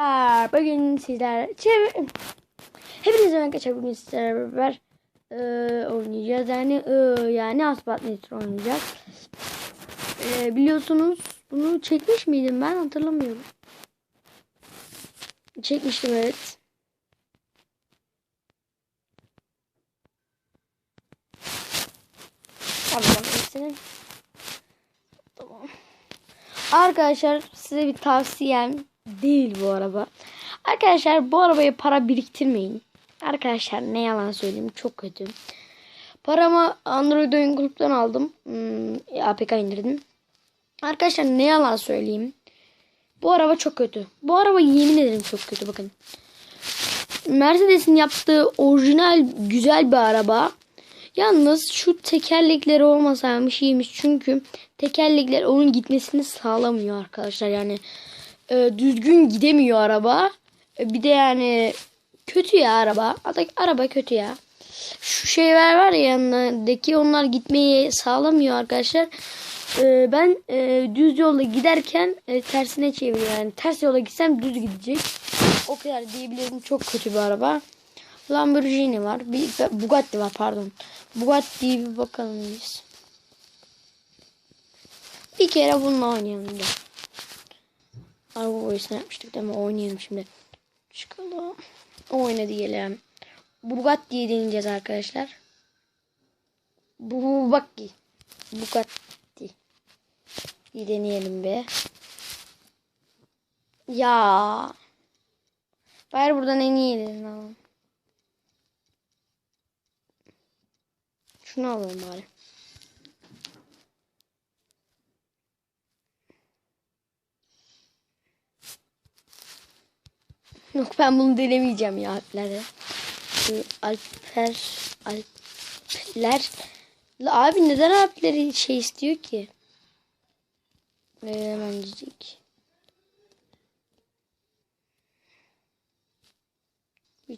Bugün sizler çevir... Hepinize arkadaşlar bugün sizlerle beraber e, oynayacağız. Yani e, yani Aspat Nitro oynayacağız. E, biliyorsunuz bunu çekmiş miydim ben hatırlamıyorum. Çekmiştim evet. Arkadaşlar size bir tavsiyem değil bu araba. Arkadaşlar bu arabaya para biriktirmeyin. Arkadaşlar ne yalan söyleyeyim çok kötü. Paramı Android oyun gruptan aldım. Hmm, APK indirdim. Arkadaşlar ne yalan söyleyeyim. Bu araba çok kötü. Bu araba yemin ederim çok kötü bakın. Mercedes'in yaptığı orijinal güzel bir araba. Yalnız şu tekerlekleri olmasaymış iyiymiş. Çünkü tekerlekler onun gitmesini sağlamıyor arkadaşlar. Yani e, düzgün gidemiyor araba. E, bir de yani kötü ya araba. Araba kötü ya. Şu şeyler var ya yanındaki onlar gitmeyi sağlamıyor arkadaşlar. E, ben e, düz yolda giderken e, tersine çeviriyor. Yani ters yola gitsem düz gidecek. O kadar diyebilirim. Çok kötü bir araba. Lamborghini var. Bir, Bugatti var pardon. Bugatti'ye bir bakalım biz. Bir kere bununla oynayalım da. Araba boyasını yapmıştık değil mi? Oynayalım şimdi. Çıkalım. Oyna diyelim. Bugatti'yi deneyeceğiz arkadaşlar. Bu Bugatti. Bugatti. Bir deneyelim be. Ya. Bari buradan en iyilerini alalım. Şunu alalım bari. Yok ben bunu denemeyeceğim ya Alplere. Alpler La abi neden Alpleri şey istiyor ki? Ee, hemen diyecek.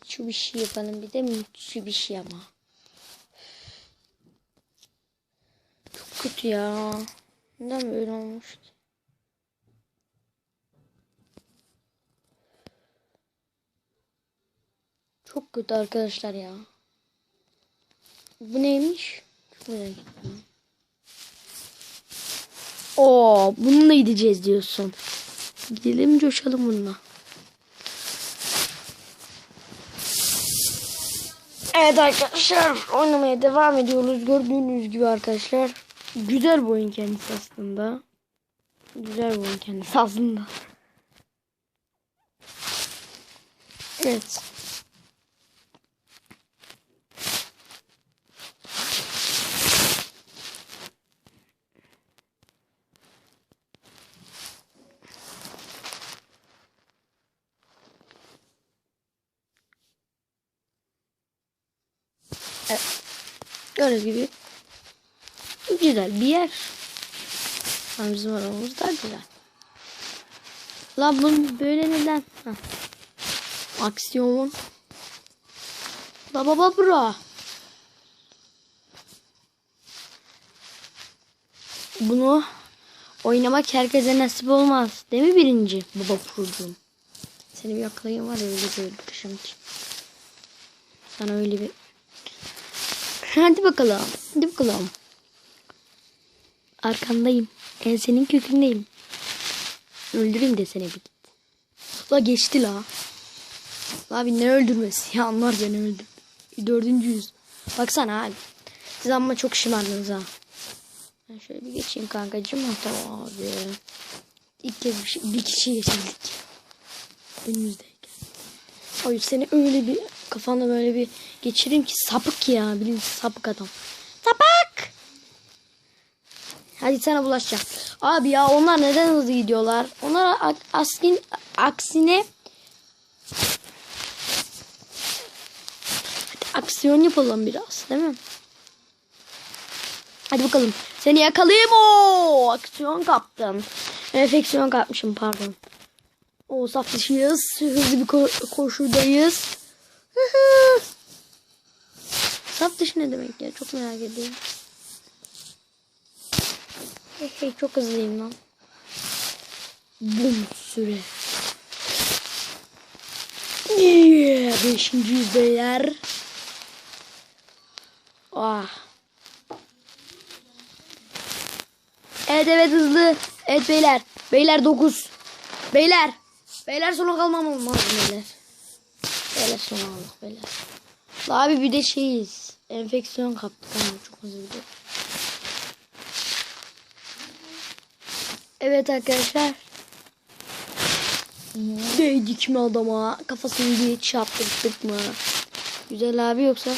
Şu bir şey yapalım bir de şu bir şey ama. Çok kötü ya. Neden böyle olmuş Çok kötü arkadaşlar ya. Bu neymiş? Oo, bununla gideceğiz diyorsun. Gidelim coşalım bununla. Evet arkadaşlar oynamaya devam ediyoruz. Gördüğünüz gibi arkadaşlar. Güzel bir oyun kendisi aslında. Güzel bir oyun kendisi aslında. Evet. Evet. Gördüğünüz gibi güzel bir yer. Ama bizim arabamız daha güzel. La bunu böyle neden? Heh. Aksiyon. La baba bura. Bunu oynamak herkese nasip olmaz. Değil mi birinci? Baba kurduğum. Seni bir yakalayayım var ya öyle bakışım için. Sana öyle bir Hadi bakalım. Hadi bakalım. Arkandayım. Ensenin kökündeyim. Öldüreyim de seni bir git. La geçti la. La abi ne öldürmesi ya onlar beni öldürdü. Dördüncüyüz. Baksana abi. Siz ama çok şımardınız ha. Ben şöyle bir geçeyim kankacığım. Ha, tamam abi. İlk kez bir, şey, bir kişi geçirdik. Önümüzdeyken. Ay seni öyle bir kafanda böyle bir geçireyim ki sapık ya. Bilin sapık adam. Sapık! Hadi sana bulaşacak. Abi ya onlar neden hızlı gidiyorlar? Onlar askin, aksine Hadi aksiyon yapalım biraz değil mi? Hadi bakalım. Seni yakalayayım o. Aksiyon kaptım. Enfeksiyon kapmışım pardon. O saf dışıyız. Hızlı bir ko koşudayız. Saf dışı ne demek ya? Çok merak ediyorum. Hey hey çok hızlıyım lan. Bum süre. Beşinci beyler. Ah. Evet evet hızlı. Evet beyler. Beyler 9. Beyler. Beyler sona kalmam olmaz beyler. Beyler sona aldık beyler. La Abi bir de şeyiz. Enfeksiyon kaptık ama çok özür. Evet arkadaşlar. Değdik mi adama? Kafasını diye çarptırdık mı? Güzel abi yoksa?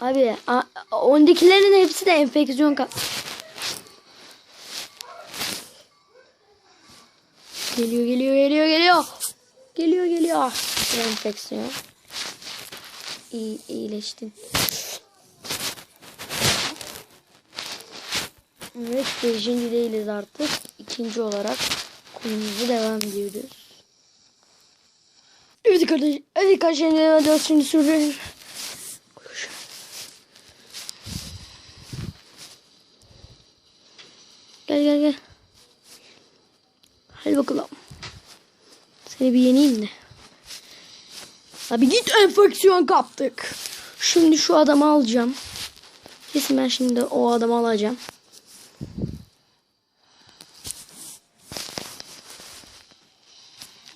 Abi ondakilerin hepsi de enfeksiyon kap. Geliyor geliyor geliyor geliyor. Geliyor geliyor. Enfeksiyon. İyi, iyileştin. Evet beşinci değiliz artık. İkinci olarak konumuza devam ediyoruz. Evet arkadaşlar. Evet arkadaşlar devam ediyoruz. Şimdi sürelim. Gel gel gel. Hadi bakalım. Seni bir yeneyim de. Abi git enfeksiyon kaptık. Şimdi şu adamı alacağım. Kesin ben şimdi o adamı alacağım.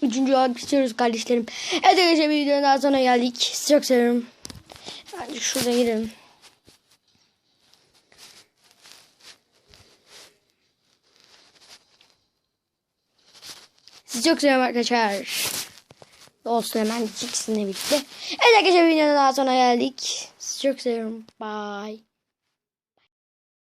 Üçüncü olarak istiyoruz kardeşlerim. Evet arkadaşlar bir videonun daha sonra geldik. Sizi çok seviyorum. Bence şuradan girelim. Sizi çok seviyorum arkadaşlar. Dostum hemen ikisini birlikte. Evet arkadaşlar videonun daha sonra geldik. Sizi çok seviyorum. Bye.